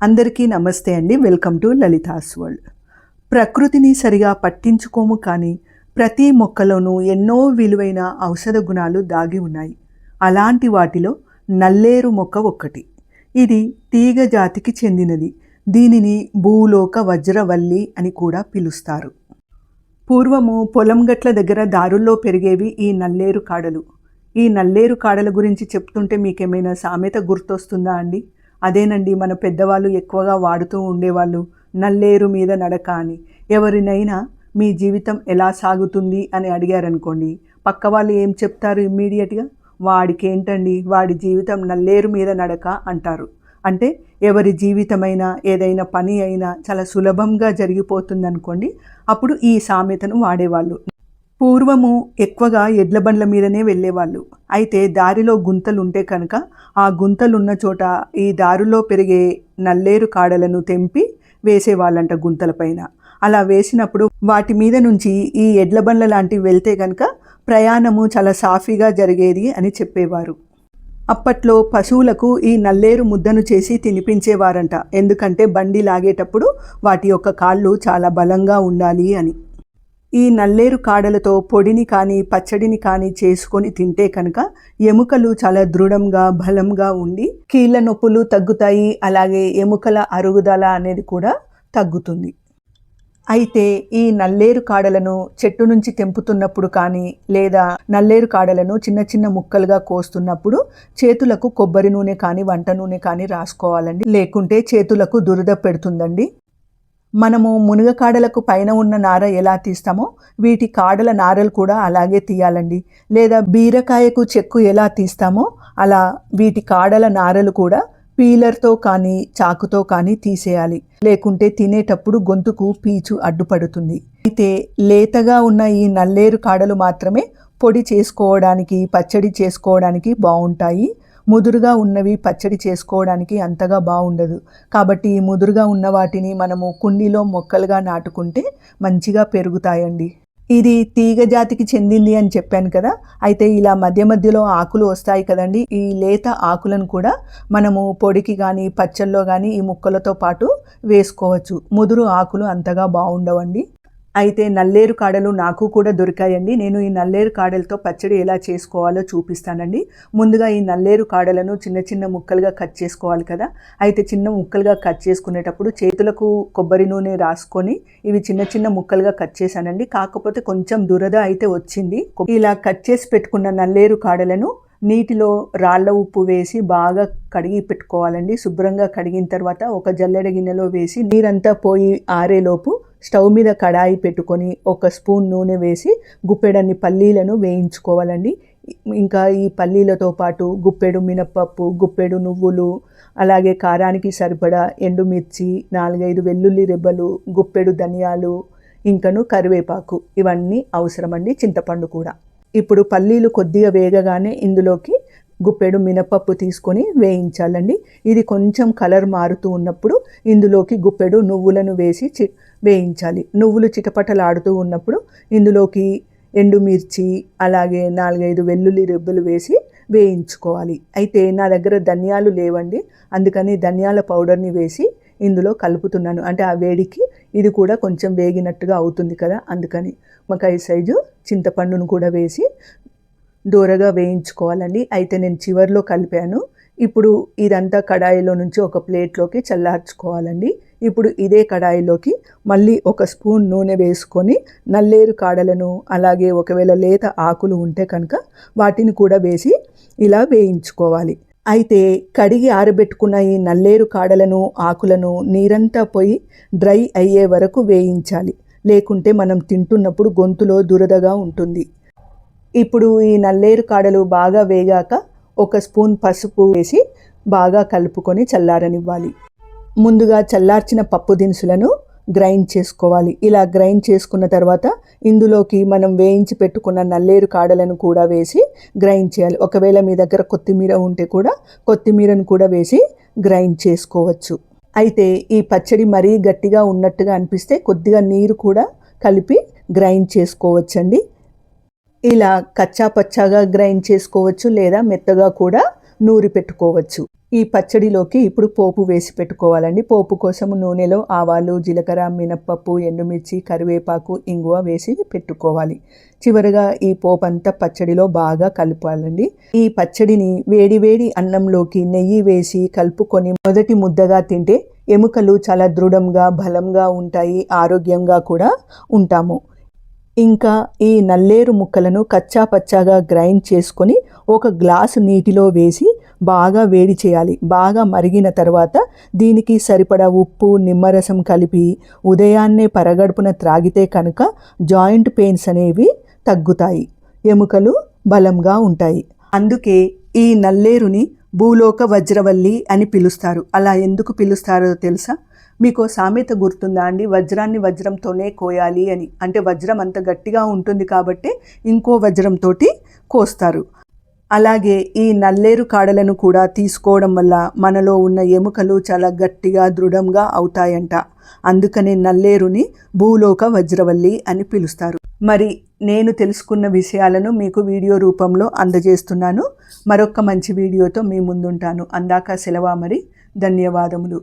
అందరికీ నమస్తే అండి. వెల్కమ్ టు లలితాస్ వరల్డ్ ప్రకృతిని సరిగా పట్టించుకోము కానీ ప్రతి మొక్కలోనూ ఎన్నో విలువైన ఔషధ గుణాలు దాగి ఉన్నాయి. అలాంటి వాటిలో నల్లేరు మొక్క ఒక్కటి. ఇది తీగ జాతికి చెందినది. దీనిని భూలోక వజ్రవల్లి అని కూడా పిలుస్తారు. పూర్వము పొలం గట్ల దగ్గర దారుల్లో పెరిగేవి ఈ నల్లేరు కాడలు. ఈ నల్లేరు కాడల గురించి చెప్తుంటే మీకేమైనా సామెత గుర్తొస్తుందా అండి? అదేనండి మన పెద్దవాళ్ళు ఎక్కువగా వాడుతూ ఉండేవాళ్ళు. నల్లేరు మీద నడక అని ఎవరినైనా మీ జీవితం ఎలా సాగుతుంది అని అడిగారనుకోండి పక్క వాళ్ళు ఏం చెప్తారు ఇమ్మీడియట్గా? వాడికి ఏంటండి వాడి జీవితం నల్లేరు మీద నడక అంటారు. అంటే ఎవరి జీవితమైనా ఏదైనా పని అయినా చాలా సులభంగా జరిగిపోతుందనుకోండి అప్పుడు ఈ సామెతను వాడేవాళ్ళు. పూర్వము ఎక్కువగా ఎడ్ల బండ్ల మీదనే వెళ్ళేవాళ్ళు. అయితే దారిలో గుంతలు ఉంటే కనుక ఆ గుంతలున్న చోట ఈ దారిలో పెరిగే నల్లేరు కాడలను తెంపి వేసేవాళ్ళంట గుంతలపైన అలా వేసినప్పుడు వాటి మీద నుంచి ఈ ఎడ్ల బండ్ల లాంటివి వెళ్తే కనుక ప్రయాణము చాలా సాఫీగా జరిగేది అని చెప్పేవారు. అప్పట్లో పశువులకు ఈ నల్లేరు ముద్దను చేసి తినిపించేవారంట. ఎందుకంటే బండి లాగేటప్పుడు వాటి యొక్క కాళ్ళు చాలా బలంగా ఉండాలి అని. ఈ నల్లేరు కాడలతో పొడిని కానీ పచ్చడిని కానీ చేసుకొని తింటే కనుక ఎముకలు చాలా దృఢంగా బలంగా ఉండి కీళ్ళ నొప్పులు తగ్గుతాయి. అలాగే ఎముకల అరుగుదల అనేది కూడా తగ్గుతుంది. అయితే ఈ నల్లేరు కాడలను చెట్టు నుంచి తెంపుతున్నప్పుడు కానీ లేదా నల్లేరు కాడలను చిన్న చిన్న ముక్కలుగా కోస్తున్నప్పుడు చేతులకు కొబ్బరి నూనె కానీ వంట నూనె కానీ రాసుకోవాలండి. లేకుంటే చేతులకు దురద పెడుతుందండి. మనము మునగ కాడలకు పైన ఉన్న నార ఎలా తీస్తామో వీటి కాడల నారలు కూడా అలాగే తీయాలండి. లేదా బీరకాయకు చెక్కు ఎలా తీస్తామో అలా వీటి కాడల నారలు కూడా పీలర్తో కానీ చాకుతో కానీ తీసేయాలి. లేకుంటే తినేటప్పుడు గొంతుకు పీచు అడ్డుపడుతుంది. అయితే లేతగా ఉన్న ఈ నల్లేరు కాడలు మాత్రమే పొడి చేసుకోవడానికి పచ్చడి చేసుకోవడానికి బాగుంటాయి. ముదురుగా ఉన్నవి పచ్చడి చేసుకోవడానికి అంతగా బాగుండదు కాబట్టి ఈ ముదురుగా ఉన్న వాటిని మనము కుండీలో మొక్కలుగా నాటుకుంటే మంచిగా పెరుగుతాయండి. ఇది తీగ జాతికి చెందింది అని చెప్పాను కదా. అయితే ఇలా మధ్య మధ్యలో ఆకులు వస్తాయి కదండి. ఈ లేత ఆకులను కూడా మనము పొడికి కానీ పచ్చల్లో కానీ ఈ ముక్కలతో పాటు వేసుకోవచ్చు. ముదురు ఆకులు అంతగా బాగుండవండి అయితే నల్లేరు కాడలు నాకు కూడా దొరికాయండి. నేను ఈ నల్లేరు కాడలతో పచ్చడి ఎలా చేసుకోవాలో చూపిస్తానండి. ముందుగా ఈ నల్లేరు కాడలను చిన్న చిన్న ముక్కలుగా కట్ చేసుకోవాలి కదా. అయితే చిన్న ముక్కలుగా కట్ చేసుకునేటప్పుడు చేతులకు కొబ్బరి నూనె రాసుకొని ఇవి చిన్న చిన్న ముక్కలుగా కట్ చేశానండి. కాకపోతే కొంచెం దురద అయితే వచ్చింది. ఇలా కట్ చేసి పెట్టుకున్న నల్లేరు కాడలను నీటిలో రాళ్ళ ఉప్పు వేసి బాగా కడిగి పెట్టుకోవాలండి. శుభ్రంగా కడిగిన తర్వాత ఒక జల్లెడ గిన్నెలో వేసి నీరంతా పోయి ఆరేలోపు స్టవ్ మీద కడాయి పెట్టుకొని ఒక స్పూన్ నూనె వేసి గుప్పెడన్ని పల్లీలను వేయించుకోవాలండి. ఇంకా ఈ పల్లీలతో పాటు గుప్పెడు మినప్పప్పు గుప్పెడు నువ్వులు అలాగే కారానికి సరిపడా ఎండుమిర్చి నాలుగైదు వెల్లుల్లి రెబ్బలు గుప్పెడు ధనియాలు ఇంకను కరివేపాకు. ఇవన్నీ అవసరమండి చింతపండు కూడా. ఇప్పుడు పల్లీలు కొద్దిగా వేగగానే ఇందులోకి గుప్పెడు మినపప్పు తీసుకొని వేయించాలండి. ఇది కొంచెం కలర్ మారుతూ ఉన్నప్పుడు ఇందులోకి గుప్పెడు నువ్వులను వేసి చి వేయించాలి. నువ్వులు చిటపటలాడుతూ ఉన్నప్పుడు ఇందులోకి ఎండుమిర్చి అలాగే నాలుగైదు వెల్లుల్లి రెబ్బలు వేసి వేయించుకోవాలి. అయితే నా దగ్గర ధనియాలు లేవండి. అందుకని ధనియాల పౌడర్ని వేసి ఇందులో కలుపుతున్నాను. అంటే ఆ వేడికి ఇది కూడా కొంచెం వేగినట్టుగా అవుతుంది కదా అందుకని మకాయ సైజు చింతపండును కూడా వేసి దూరగా వేయించుకోవాలండి. అయితే నేను చివరిలో కలిపాను. ఇప్పుడు ఇదంతా కడాయిలో నుంచి ఒక ప్లేట్లోకి చల్లార్చుకోవాలండి. ఇప్పుడు ఇదే కడాయిలోకి మళ్ళీ ఒక స్పూన్ నూనె వేసుకొని నల్లేరు కాడలను అలాగే ఒకవేళ లేత ఆకులు ఉంటే కనుక వాటిని కూడా వేసి ఇలా వేయించుకోవాలి. అయితే కడిగి ఆరబెట్టుకున్న ఈ నల్లేరు కాడలను ఆకులను నీరంతా పోయి డ్రై అయ్యే వరకు వేయించాలి. లేకుంటే మనం తింటున్నప్పుడు గొంతులో దురదగా ఉంటుంది. ఇప్పుడు ఈ నల్లేరు కాడలు బాగా వేగాక ఒక స్పూన్ పసుపు వేసి బాగా కలుపుకొని చల్లారనివ్వాలి. ముందుగా చల్లార్చిన పప్పు దినుసులను గ్రైండ్ చేసుకోవాలి. ఇలా గ్రైండ్ చేసుకున్న తర్వాత ఇందులోకి మనం వేయించి పెట్టుకున్న నల్లేరు కాడలను కూడా వేసి గ్రైండ్ చేయాలి. ఒకవేళ మీ దగ్గర కొత్తిమీర ఉంటే కూడా కొత్తిమీరను కూడా వేసి గ్రైండ్ చేసుకోవచ్చు. అయితే ఈ పచ్చడి మరీ గట్టిగా ఉన్నట్టుగా అనిపిస్తే కొద్దిగా నీరు కూడా కలిపి గ్రైండ్ చేసుకోవచ్చండి. ఇలా కచ్చా పచ్చాగా గ్రైండ్ చేసుకోవచ్చు లేదా మెత్తగా కూడా నూరి పెట్టుకోవచ్చు. ఈ పచ్చడిలోకి ఇప్పుడు పోపు వేసి పెట్టుకోవాలండి. పోపు కోసం నూనెలో ఆవాలు జీలకర్ర మినప్పప్పు ఎండుమిర్చి కరివేపాకు ఇంగువ వేసి పెట్టుకోవాలి. చివరగా ఈ పోపు అంతా పచ్చడిలో బాగా కలుపాలండి. ఈ పచ్చడిని వేడి వేడి అన్నంలోకి నెయ్యి వేసి కలుపుకొని మొదటి ముద్దగా తింటే ఎముకలు చాలా దృఢంగా బలంగా ఉంటాయి ఆరోగ్యంగా కూడా ఉంటాము. ఇంకా ఈ నల్లేరు ముక్కలను కచ్చా పచ్చాగా గ్రైండ్ చేసుకొని ఒక గ్లాసు నీటిలో వేసి బాగా వేడి చేయాలి. బాగా మరిగిన తర్వాత దీనికి సరిపడా ఉప్పు నిమ్మరసం కలిపి ఉదయాన్నే పరగడుపున త్రాగితే కనుక జాయింట్ పెయిన్స్ అనేవి తగ్గుతాయి. ఎముకలు బలంగా ఉంటాయి. అందుకే ఈ నల్లేరుని భూలోక వజ్రవల్లి అని పిలుస్తారు. అలా ఎందుకు పిలుస్తారో తెలుసా? మీకు సామెత గుర్తుందా అండి? వజ్రాన్ని వజ్రంతోనే కోయాలి అని. అంటే వజ్రం అంత గట్టిగా ఉంటుంది కాబట్టి ఇంకో వజ్రంతోటి కోస్తారు. అలాగే ఈ నల్లేరు కాడలను కూడా తీసుకోవడం వల్ల మనలో ఉన్న ఎముకలు చాలా గట్టిగా దృఢంగా అవుతాయంట. అందుకనే నల్లేరుని భూలోక వజ్రవల్లి అని పిలుస్తారు. మరి నేను తెలుసుకున్న విషయాలను మీకు వీడియో రూపంలో అందజేస్తున్నాను. మరొక మంచి వీడియోతో మీ ముందుంటాను. అందాక సెలవా మరి? ధన్యవాదములు.